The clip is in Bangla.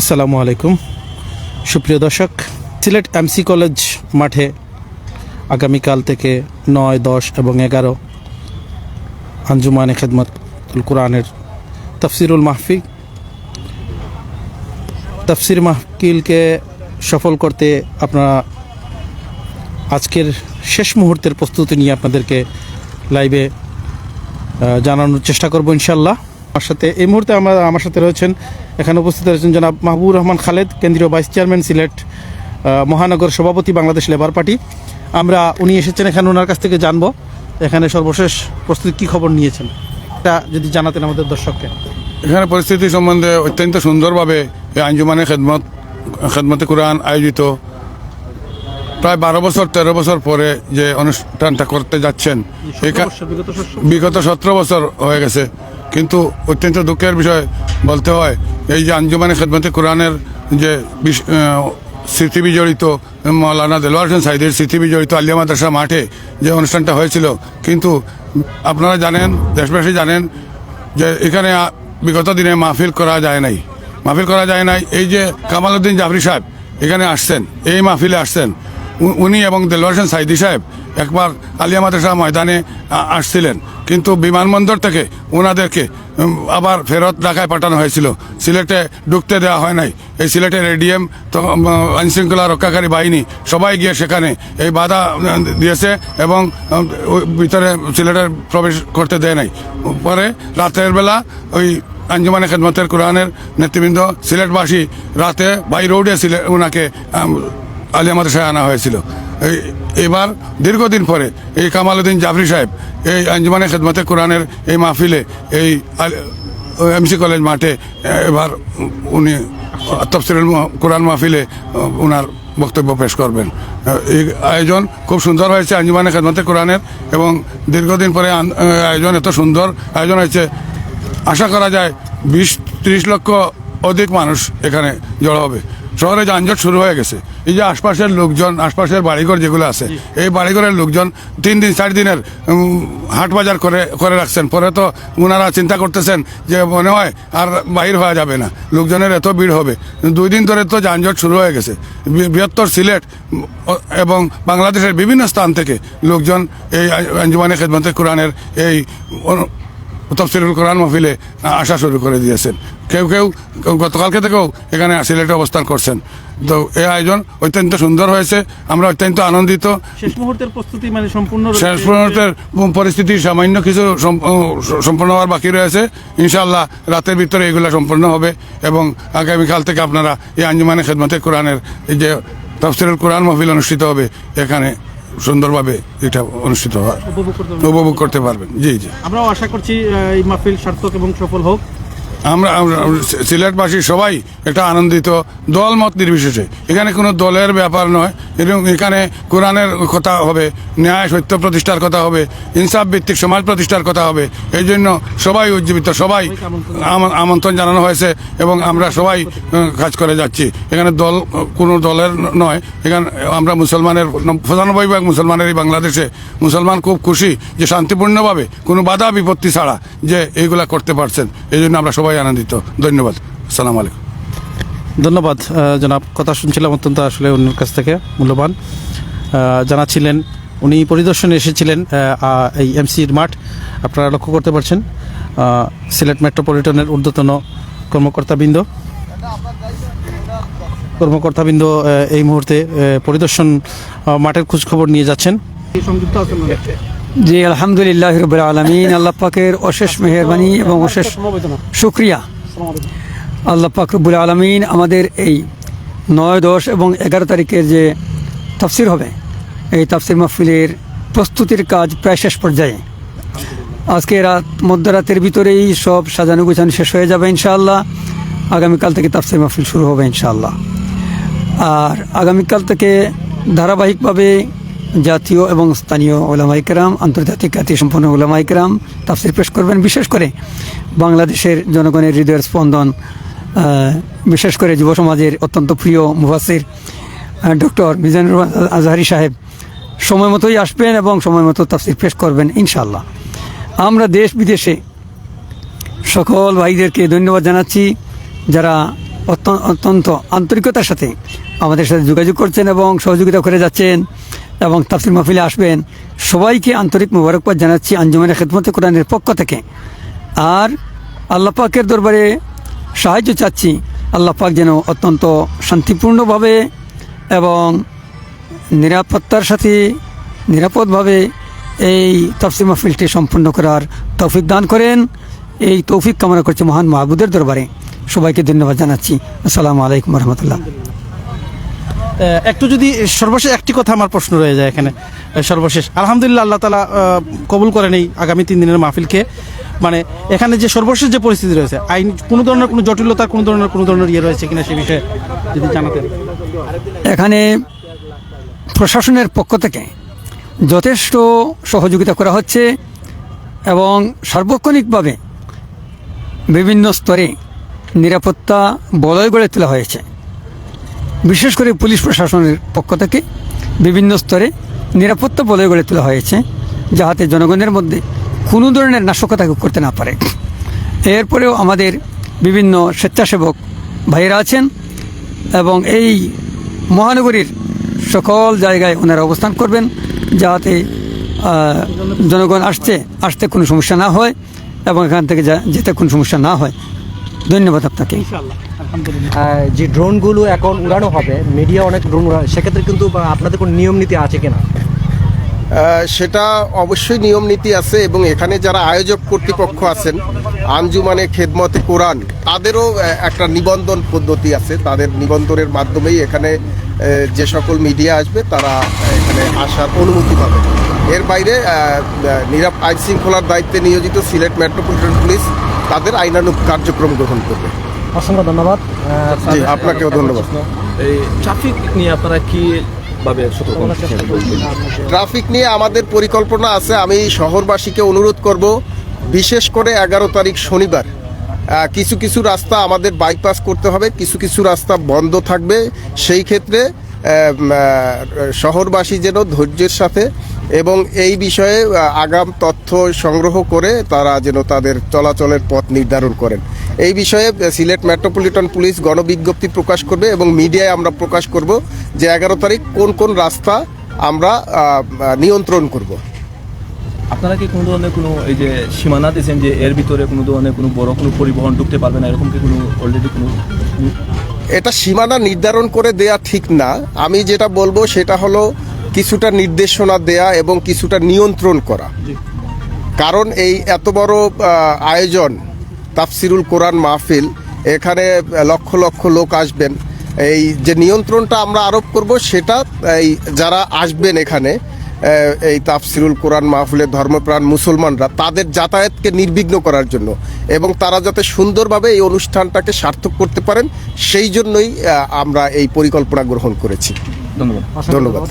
আসসালামু আলাইকুম। সুপ্রিয় দর্শক, সিলেট এমসি কলেজ মাঠে আগামীকাল থেকে নয়, দশ এবং এগারো আঞ্জুমানে খেদমতুল কোরআনের তফসিরুল মাহফি। তফসির মাহকিলকে সফল করতে আপনারা আজকের শেষ মুহূর্তের প্রস্তুতি নিয়ে আপনাদেরকে লাইভে জানানোর চেষ্টা করব ইনশাল্লাহ আমার সাথে এই মুহূর্তে আমরা আমার সাথে রয়েছেন এখানে উপস্থিত রয়েছেন জনাব মাহবুব রহমান খালেদ কেন্দ্রীয় ভাইস চেয়ারম্যান সিলেট মহানগর সভাপতি বাংলাদেশ লেবার পার্টি। আমরা উনি এসেছেন এখানে ওনার কাছ থেকে জানব এখানে সর্বশেষ প্রস্তুতি কী খবর নিয়েছেন। এটা যদি জানাতেন আমাদের দর্শককে। এখানে পরিস্থিতি সম্বন্ধে অত্যন্ত সুন্দরভাবে এই আঞ্জুমানে খেদমত খেদমতে কোরআন আয়োজিত। প্রায় বারো বছর তেরো বছর পরে যে অনুষ্ঠানটা করতে যাচ্ছেন বিগত সতেরো বছর হয়ে গেছে। কিন্তু অত্যন্ত দুঃখের বিষয় বলতে হয়, এই যে আঞ্জুমানে খেদমতে কোরআনের যে স্মৃতি বিজড়িত, মৌলানা দেলোয়ার হোসেন সাইদের স্মৃতি বিজড়িত আলিয়া মাদ্রাসা মাঠে যে অনুষ্ঠানটা হয়েছিল। কিন্তু আপনারা জানেন, দেশবাসী জানেন যে এখানে বিগত দিনে মাহফিল করা যায় নাই। মাহফিল করা যায় নাই। এই যে কামাল উদ্দিন জাফরি সাহেব এখানে আসছেন, এই মাহফিলে আসছেন। উনি এবং দেলোয়ার হোসেন সাইদি সাহেব একবার আলিয়া মাদ্রাসা ময়দানে আসছিলেন। কিন্তু বিমানবন্দর থেকে ওনাদেরকে আবার ফেরত ঢাকায় পাঠানো হয়েছিল। সিলেটে ঢুকতে দেওয়া হয় নাই। এই সিলেটের এডিএম তো আইন শৃঙ্খলা রক্ষাকারী বাহিনী সবাই গিয়ে সেখানে এই বাধা দিয়েছে এবং ভিতরে সিলেটের প্রবেশ করতে দেয় নাই। পরে রাতের বেলা ওই আঞ্জুমানে খেদমতের কোরআনের নেতৃবৃন্দ সিলেটবাসী রাতে বাই রোডে সিলেট ওনাকে আম, আলিয়া মাদ্রাসায় আনা হয়েছিল। এবার দীর্ঘদিন পরে এই কামালউদ্দিন জাফরি সাহেব এই আঞ্জুমানে খেদমতে কোরআনের এই মাহফিলে এই এমসি কলেজ মাঠে এবার উনি তফসিরুল কোরআন মাহফিলে ওনার বক্তব্য পেশ করবেন। এই আয়োজন খুব সুন্দর হয়েছে আঞ্জুমানে খেদমতে কোরআনের এবং দীর্ঘদিন পরে আয়োজন এত সুন্দর আয়োজন হয়েছে। আশা করা যায় বিশ ত্রিশ লক্ষ অধিক মানুষ এখানে জড়ো হবে। শহরে যানজট শুরু হয়ে গেছে। এই যে আশপাশের লোকজন, আশপাশের বাড়িঘর যেগুলো আছে, এই বাড়িঘরের লোকজন তিন দিন, চার দিনের হাট বাজার করে করে রাখছেন। পরে তো ওনারা চিন্তা করতেছেন যে মনে হয় আর বাহির হওয়া যাবে না। লোকজনের এত ভিড় হবে। দুই দিন ধরে তো যানজট শুরু হয়ে গেছে। বৃহত্তর সিলেট এবং বাংলাদেশের বিভিন্ন স্থান থেকে লোকজন এই আঞ্জুমানে খেদমতে কোরআনের এই তফসিরুল কোরআন মহফিলে আসা শুরু করে দিয়েছেন। কেউ কেউ গতকালকে থেকেও এখানে সিলেটে অবস্থান করছেন। তো এই আয়োজন অত্যন্ত সুন্দর হয়েছে আমরা অত্যন্ত আনন্দিত। শেষ মুহূর্তের প্রস্তুতি মানে সম্পূর্ণ শেষ মুহূর্তের পরিস্থিতি সামান্য কিছু সম্পূর্ণ হওয়ার বাকি রয়েছে। ইনশাল্লাহ রাতের ভিতরে এগুলো সম্পূর্ণ হবে এবং আগামীকাল থেকে আপনারা এই আঞ্জুমানে খেদমতে কোরআনের এই যে তফসিরুল কোরআন মহফিল অনুষ্ঠিত হবে এখানে। সুন্দরভাবে এটা অনুষ্ঠিত হয়। উপভোগ করতে পারবেন। জি জি। আমরাও আশা করছি এই মাহফিল সার্থক এবং সফল হোক। আমরা সিলেটবাসী সবাই একটা আনন্দিত দল মত নির্বিশেষে। এখানে কোনো দলের ব্যাপার নয়, এবং এখানে কোরআনের কথা হবে, ন্যায় সত্য প্রতিষ্ঠার কথা হবে, ইনসাফ ভিত্তিক সমাজ প্রতিষ্ঠার কথা হবে, এই জন্য সবাই উজ্জীবিত, সবাই আম- আমন্ত্রণ জানানো হয়েছে, এবং আমরা সবাই কাজ করে যাচ্ছি। এখানে দল, কোনো দলের নয়, এখানে আমরা মুসলমানের পঁচানব্বই ভাগ মুসলমানের এই বাংলাদেশে। মুসলমান খুব খুশি যে শান্তিপূর্ণভাবে কোনো বাধা বিপত্তি ছাড়া যে এইগুলা করতে পারছেন, এই জন্য আমরা সবাই আনন্দিত। ধন্যবাদ। সালাম আলাইকুম। ধন্যবাদ জনাব। কথা শুনছিলাম অত্যন্ত আসলে অন্যের কাছ থেকে মূল্যবান। জানাচ্ছিলেন উনি পরিদর্শনে এসেছিলেন এই এমসির মাঠ। আপনারা লক্ষ্য করতে পারছেন সিলেট মেট্রোপলিটনের ঊর্ধ্বতন কর্মকর্তাবৃন্দ। কর্মকর্তাবৃন্দ এই মুহূর্তে পরিদর্শন মাঠের খোঁজখবর নিয়ে যাচ্ছেন। সংযুক্ত আছেন জি আলহামদুলিল্লাহ রবিল আলমিন, আল্লাহ পাকের অশেষ মেহরবানি এবং অশেষ শুক্রিয়া। আল্লাহ পাক রব্বুল আলমিন আমাদের এই নয় দশ এবং এগারো তারিখের যে তাফসির হবে, এই তাফসির মাহফিলের প্রস্তুতির কাজ প্রায় শেষ পর্যায়ে। আজকে রাত মধ্যরাতের ভিতরেই সব সাজানো গুছানো শেষ হয়ে যাবে ইনশাআল্লাহ। আগামীকাল থেকে তাফসির মাহফিল শুরু হবে ইনশাআল্লাহ। আর আগামীকাল থেকে ধারাবাহিকভাবে জাতীয় এবং স্থানীয় ওলামাইকরাম আন্তর্জাতিক খ্যাতি সম্পন্ন ওলামাইকরাম তাফসির পেশ করবেন। বিশেষ করে বাংলাদেশের জনগণের হৃদয়ের স্পন্দন বিশেষ করে যুব সমাজের অত্যন্ত প্রিয় মুফাসির ডক্টর মিজানুর আজহারি সাহেব। সময় মতোই আসবেন এবং সময় মতো তাফসির পেশ করবেন ইনশাল্লাহ আমরা দেশ বিদেশে সকল ভাইদেরকে ধন্যবাদ জানাচ্ছি যারা অত্য- অত্যন্ত আন্তরিকতার সাথে আমাদের সাথে যোগাযোগ করছেন এবং সহযোগিতা করে যাচ্ছেন। এবং তাফসির মাহফিলে আসবেন। সবাইকে আন্তরিক মোবারকবাদ জানাচ্ছি আঞ্জুমানের খেদমতে কোরআনের পক্ষ থেকে। আর আল্লাহ পাকের দরবারে সাহায্য চাচ্ছি, আল্লাহ পাক যেন অত্যন্ত শান্তিপূর্ণভাবে এবং নিরাপত্তার সাথে নিরাপদভাবে এই তফসিল মাহফিলটি সম্পূর্ণ করার তৌফিক দান করেন। এই তৌফিক কামনা করছে মহান মাহবুদের দরবারে। সবাইকে ধন্যবাদ জানাচ্ছি। আসসালামু আলাইকুম রহমতুল্লাহ। একটু যদি সর্বশেষ একটি কথা আমার প্রশ্ন রয়ে যায় এখানে সর্বশেষ। আলহামদুলিল্লাহ আল্লাহ তালা কবুল করেন এই আগামী তিন দিনের মাহফিলকে। মানে এখানে যে সর্বশেষ যে পরিস্থিতি রয়েছে, আইন কোনো ধরনের কোনো জটিলতা, কোনো ধরনের কোনো ধরনের ইয়ে রয়েছে কিনা সে বিষয়ে যদি জানাতেন। এখানে প্রশাসনের পক্ষ থেকে যথেষ্ট সহযোগিতা করা হচ্ছে এবং সার্বক্ষণিকভাবে বিভিন্ন স্তরে নিরাপত্তা বলয় গড়ে তোলা হয়েছে। বিশেষ করে পুলিশ প্রশাসনের পক্ষ থেকে বিভিন্ন স্তরে নিরাপত্তা বলয় গড়ে তোলা হয়েছে, যাহাতে জনগণের মধ্যে কোনো ধরনের নাশকতা করতে না পারে। এরপরেও আমাদের বিভিন্ন স্বেচ্ছাসেবক ভাইয়েরা আছেন এবং এই মহানগরীর সকল জায়গায় ওনারা অবস্থান করবেন যাতে জনগণ আসছে, আসতে কোনো সমস্যা না হয় এবং এখান থেকে যেতে কোনো সমস্যা না হয়। ধন্যবাদ আপনাকে। যে ড্রোনগুলো এখন উড়ানো হবে মিডিয়া অনেক ড্রোন উড়ানো সেক্ষেত্রে কিন্তু আপনাদের কোনো নিয়ম নীতি আছে কিনা? সেটা অবশ্যই নিয়ম নীতি আছে এবং এখানে যারা আয়োজক কর্তৃপক্ষ আছেন, আঞ্জুমানে, খেদমতে, কোরআন, তাদেরও একটা নিবন্ধন পদ্ধতি আছে। তাদের নিবন্ধনের মাধ্যমেই এখানে যে সকল মিডিয়া আসবে, তারা এখানে আসার অনুমতি পাবে। এর বাইরে নিরাপ আইন শৃঙ্খলার দায়িত্বে নিয়োজিত সিলেট মেট্রোপলিটন পুলিশ তাদের আইনানুগ কার্যক্রম গ্রহণ করবে। অসংখ্য ধন্যবাদ। আপনাকেও ধন্যবাদ। এই ট্রাফিক নিয়ে আপনারা কি ভাবে ট্রাফিক নিয়ে আমাদের পরিকল্পনা আছে। আমি শহরবাসীকে অনুরোধ করব বিশেষ করে এগারো তারিখ শনিবার কিছু কিছু রাস্তা আমাদের বাইপাস করতে হবে কিছু কিছু রাস্তা বন্ধ থাকবে। সেই ক্ষেত্রে শহরবাসী যেন ধৈর্যের সাথে এবং এই বিষয়ে আগাম তথ্য সংগ্রহ করে তারা যেন তাদের চলাচলের পথ নির্ধারণ করেন। এই বিষয়ে সিলেট মেট্রোপলিটন পুলিশ গণবিজ্ঞপ্তি প্রকাশ করবে এবং মিডিয়ায় আমরা প্রকাশ করব যে এগারো তারিখ কোন কোন রাস্তা আমরা নিয়ন্ত্রণ করব। আপনারা কি কোনো ধরনের কোনো এই যে সীমানা দিয়েছেন যে এর ভিতরে কোনো ধরনের কোনো বড় কোনো পরিবহন ঢুকতে পারবে না এরকম কি কোনো অলরেডি কোনো এটা সীমানা নির্ধারণ করে দেয়া ঠিক না। আমি যেটা বলব সেটা হলো কিছুটা নির্দেশনা দেয়া এবং কিছুটা নিয়ন্ত্রণ করা। কারণ এই এত বড় আয়োজন তাফসিরুল কোরআন মাহফিল এখানে লক্ষ লক্ষ লোক আসবেন। এই যে নিয়ন্ত্রণটা আমরা আরোপ করব সেটা এই যারা আসবেন এখানে এই তাফসিরুল কোরআন মাহফিলের ধর্মপ্রাণ মুসলমানরা তাদের যাতায়াতকে নির্বিঘ্ন করার জন্য এবং তারা যাতে সুন্দরভাবে এই অনুষ্ঠানটাকে সার্থক করতে পারেন সেই জন্যই আমরা এই পরিকল্পনা গ্রহণ করেছি। ধন্যবাদ। ধন্যবাদ।